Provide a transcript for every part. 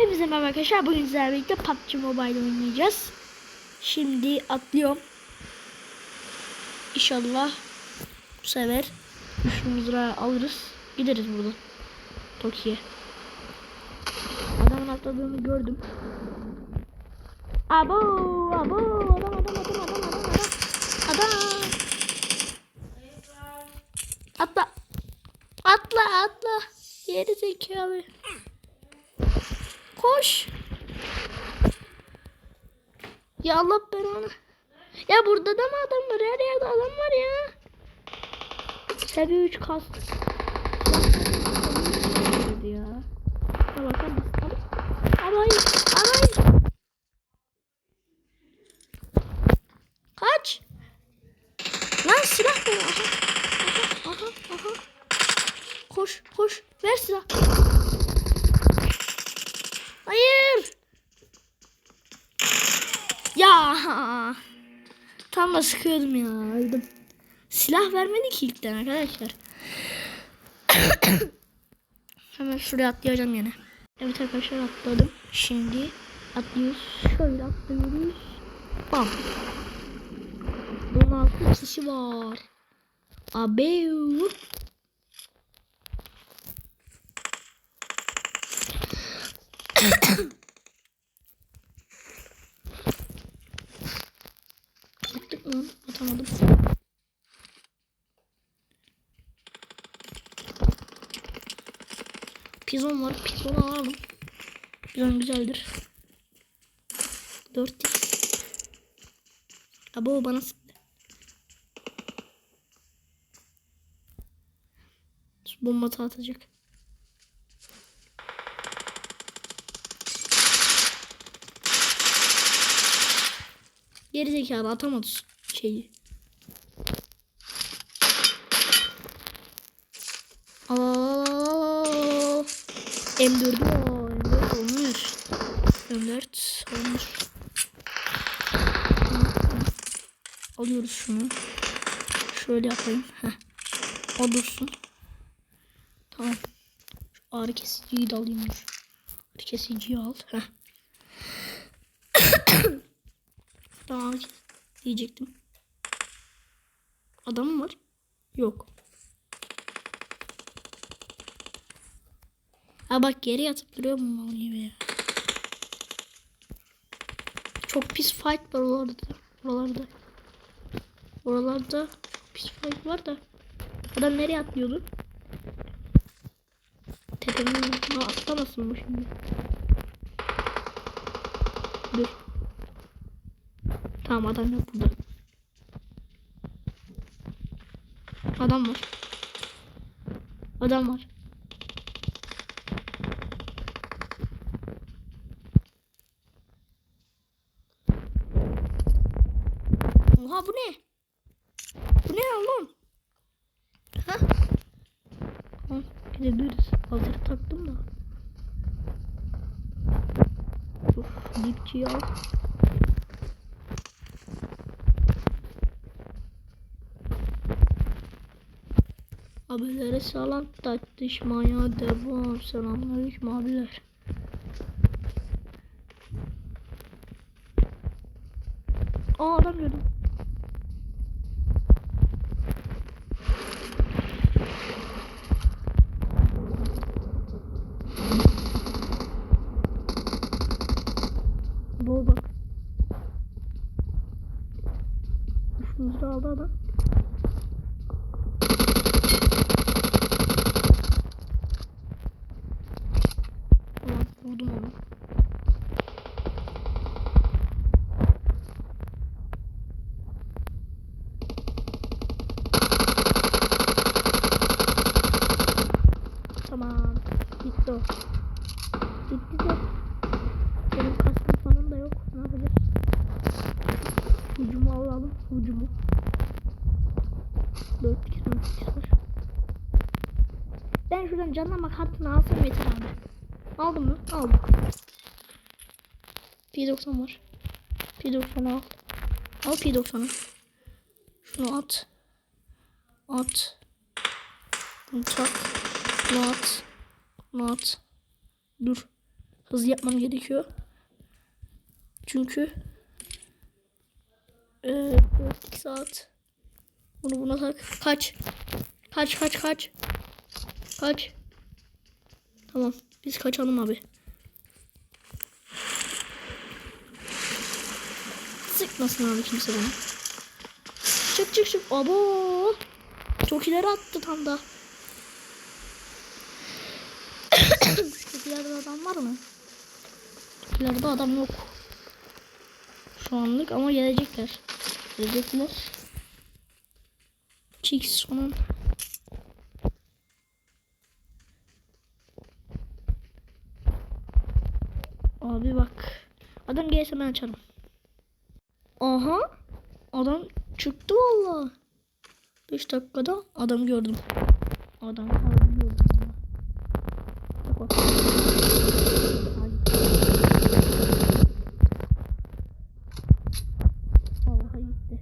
Hepinize merhaba arkadaşlar. Bugün sizlerle birlikte PUBG Mobile oynayacağız. Şimdi atlıyorum. İnşallah bu sefer 3 lira alırız. Gideriz buradan. Tokyo'ya. Adamın atladığını gördüm. Abo, abo, adam, adam, adam, adam, adam, adam. Adam. Atla. Atla, atla. Geri zekalı. Koş. Ya Allah belanı. Ya burada da mı adam var? Her yerde adam var ya. Seviye 3 kas. ya. Mısın? Aray. Aray. Kaç. Lan silah ver. Aha. Aha. Aha. Aha. Koş. Koş. Ver silah. Hayır. Ya. Tam da sıkıyordum ya. Öldüm. Silah vermedi ki ilkten arkadaşlar. Hemen şuraya atlayacağım yine. Evet arkadaşlar atladım. Şimdi atlıyoruz. Şöyle atlıyoruz. Bam. 16 kişi var. Abi. Attık mı? Atamadım. Pizon var. Pizon alalım. Pizon güzeldir. 4 Abo bana. Bomba atacak. Geri zekalı atamadı şeyi. Aa, M4'ü var. M4 olmuş. M4 olmuş. Alıyoruz şunu. Şöyle yapayım. Heh. O dursun. Tamam. Şu ağrı kesiciyi de alayım. Ağrı kesiciyi al. Heh. Tamam diyecektim. Adam mı var? Yok. Ha bak geri yatıp duruyor mu mal gibi ya. Çok pis fight var oralarda. Oralarda. Oralarda pis fight var da. Adam nereye atlıyordu? Altına atlamasın bu şimdi. Tamam adam yok burada. Adam var. Adam var. Oha bu ne? Bu ne oğlum? Ha? Tamam gidebiliriz. Hazır taktım da. Uf, dipçiyi al. Abilere salam tartışmaya devam. Selamünaleyküm abiler. Aa adam gördüm. Bol bak. Üstümüzde aldı adam. Tamam vurdum onu. Tamam. Bitti o. Bitti de. Benim kaskım falan da yok. Ne yapacağız? Hucumu. 4 kişi 4 kişi var. Ben şuradan canlanmak hattını alsam yeter abi. Aldım mı? Aldım. P90 var. P90 al. Al P90'ı. Şunu at. At. Bunu tak. Bunu at. Bunu at. Dur. Hızlı yapmam gerekiyor. Çünkü eee 4 saat bunu buna tak. Kaç. Kaç kaç kaç. Kaç. Tamam. Biz kaçalım abi. Sıkmasın abi kimse bana. Çık çık çık. Abo. Çok ileri attı tam da. İleride adam var mı? İleride adam yok. Şu anlık ama gelecekler. Gelecekler. Çik sonun. Abi bak. Adam gelse ben açarım. Aha. Adam çıktı valla. 5 dakikada adam gördüm. Adam harbi gördüm. valla. Bak bak. Ay. Vallahi gitti.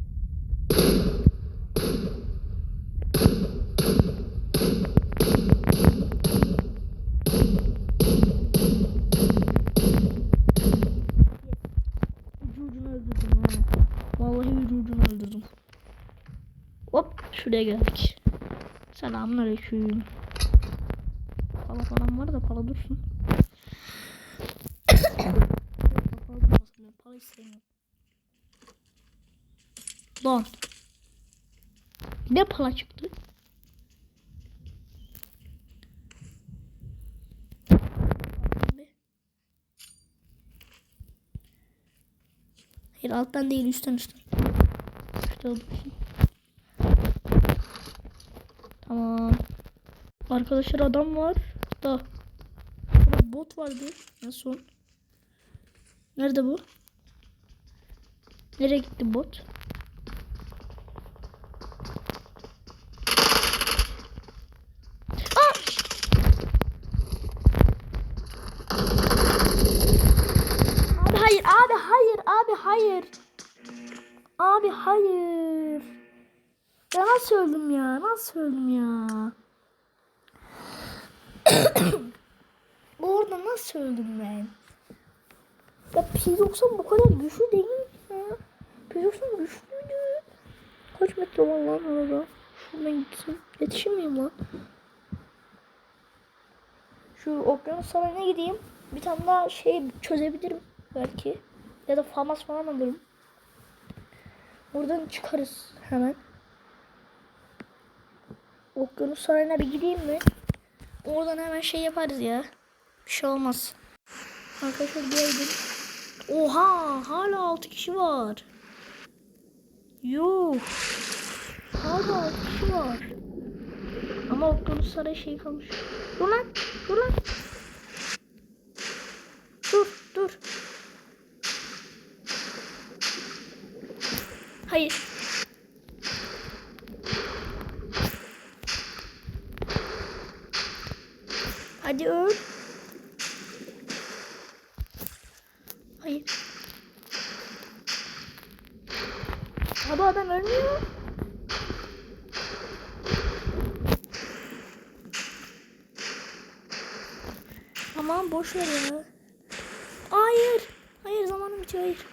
Ucu ucuna öldürdüm ha. Vallahi ucu ucuna öldürdüm. Hop şuraya geldik. Selamünaleyküm. Pala falan var da pala dursun. pala pala istemiyorum. Lan. Ne pala çıktı? Hayır alttan değil üstten üstten. İşte oldu. Arkadaşlar adam var. Da. Bot vardı. En son. Nerede bu? Nereye gitti bot? Abi hayır. Abi hayır. Ya nasıl öldüm ya? Nasıl öldüm ya? Orada nasıl öldüm ben? Ya P90 bu kadar güçlü değil ya. P90 güçlüydü. Kaç metre var lan orada? Şuradan gitsin. Yetişir miyim lan? Şu okyanus sarayına gideyim. Bir tane daha şey çözebilirim belki. Ya da famas falan alırım. Buradan çıkarız hemen. Okyanus sarayına bir gideyim mi? Oradan hemen şey yaparız ya. Bir şey olmaz. Arkadaşlar geldim. Oha hala 6 kişi var. Yuh. Hala 6 kişi var. Ama okyanus sarayı şey kalmış. Dur lan. Dur lan. Dur dur. Hayır. Hadi öl. Hayır. Abi adam ölmüyor. Tamam boş ver ya. Hayır. Hayır zamanım bitiyor hayır.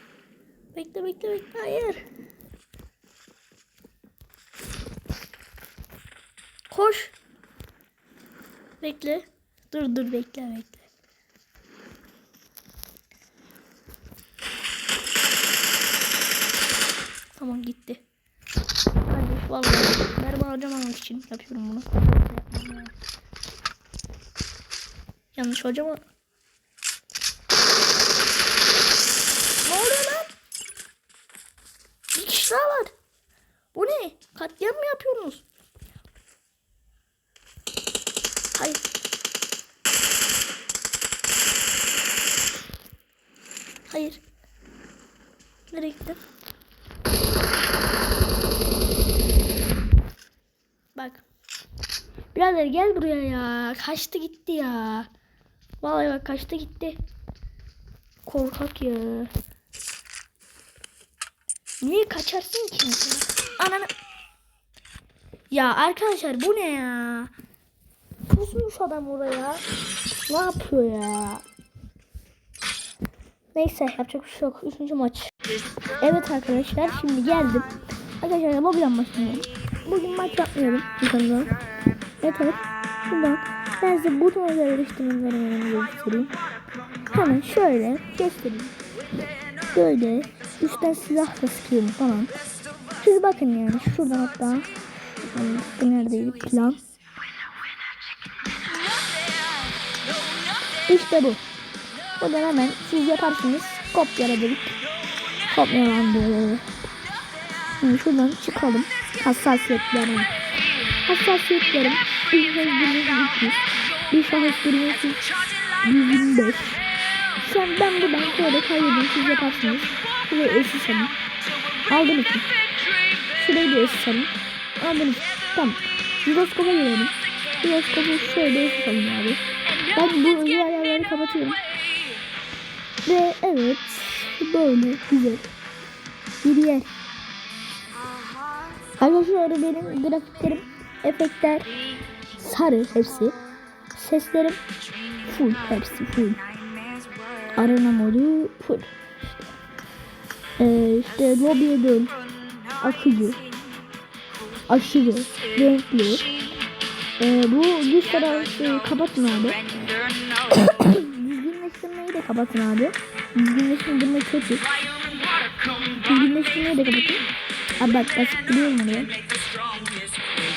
Bekle bekle bekle hayır. Koş. Bekle. Dur dur bekle bekle. Tamam gitti. Kardeş vallahi mermi harcamamak için yapıyorum bunu. Yanlış hocam ama. Ne oluyor lan? Bir kişi daha var. Bu ne? Katliam mı yapıyorsunuz? Hayır. Hayır. Nereye gittin? Bak. Birader gel buraya ya. Kaçtı gitti ya. Vallahi bak kaçtı gitti. Korkak ya. Niye kaçarsın ki? Ananı. Ya arkadaşlar bu ne ya? Pusmuş adam oraya. Ne yapıyor ya? Neyse yapacak bir şey yok. Üçüncü maç. Evet arkadaşlar şimdi geldim. Arkadaşlar lobiden başlıyorum. Bugün maç yapmıyorum. Yukarıdan. Evet. Şuradan. Ben size buton özelleştirmelerimi göstereyim. Hemen şöyle göstereyim. Böyle üstten silah da sıkıyorum falan. Siz bakın yani şuradan hatta. Yani bu neredeydi plan. İşte bu. Buradan hemen siz yaparsınız. Kopyaladık. Kopyalandı. Şimdi şuradan çıkalım. Hassasiyetlerim. Hassasiyetlerim. Bir durması 300. Bir şahıs durması 125. Şu an ben buradan şöyle kaydedeyim. Siz yaparsınız. Şuraya esis alın. Aldınız mı? Şurayı da esis alın. Aldınız. Tamam. Jiroskopa girelim. Jiroskopu şöyle esis alın abi. Ben bu özel ayarları kapatıyorum. Ve evet böyle güzel bir yer. Arkadaşlar benim grafiklerim, efektler sarı hepsi. Seslerim full hepsi full. Arena modu full. Ee, işte lobiye dön. Akıcı. Aşırı. Renkli. Ee, bu güç arası kapatın abi. Düzgünleştirmeyi de kapatın abi. Düzgünleştirme kötü. Düzgünleştirmeyi de kapatın. Abi bak biliyorum onu ben.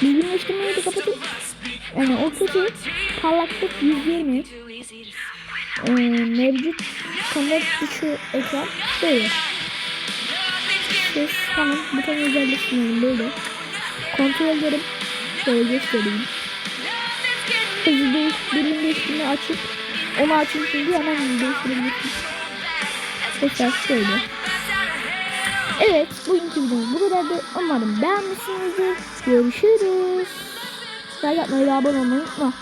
Düzgünleştirmeyi de kapatın. Yani o kötü. Parlaklık 120. Ee, mevcut kamera dışı ekran böyle. Ses tamam buton özelleştirmeyi böyle. Kontrollerim şöyle göstereyim. Hızlı değiş, birim değiştirme açıp onu açayım şimdi hemen değiştirebilirsiniz. Tekrar şöyle. Evet bugünkü videomuz bu kadardı. Umarım beğenmişsinizdir. Görüşürüz. Like atmayı ve abone olmayı unutma.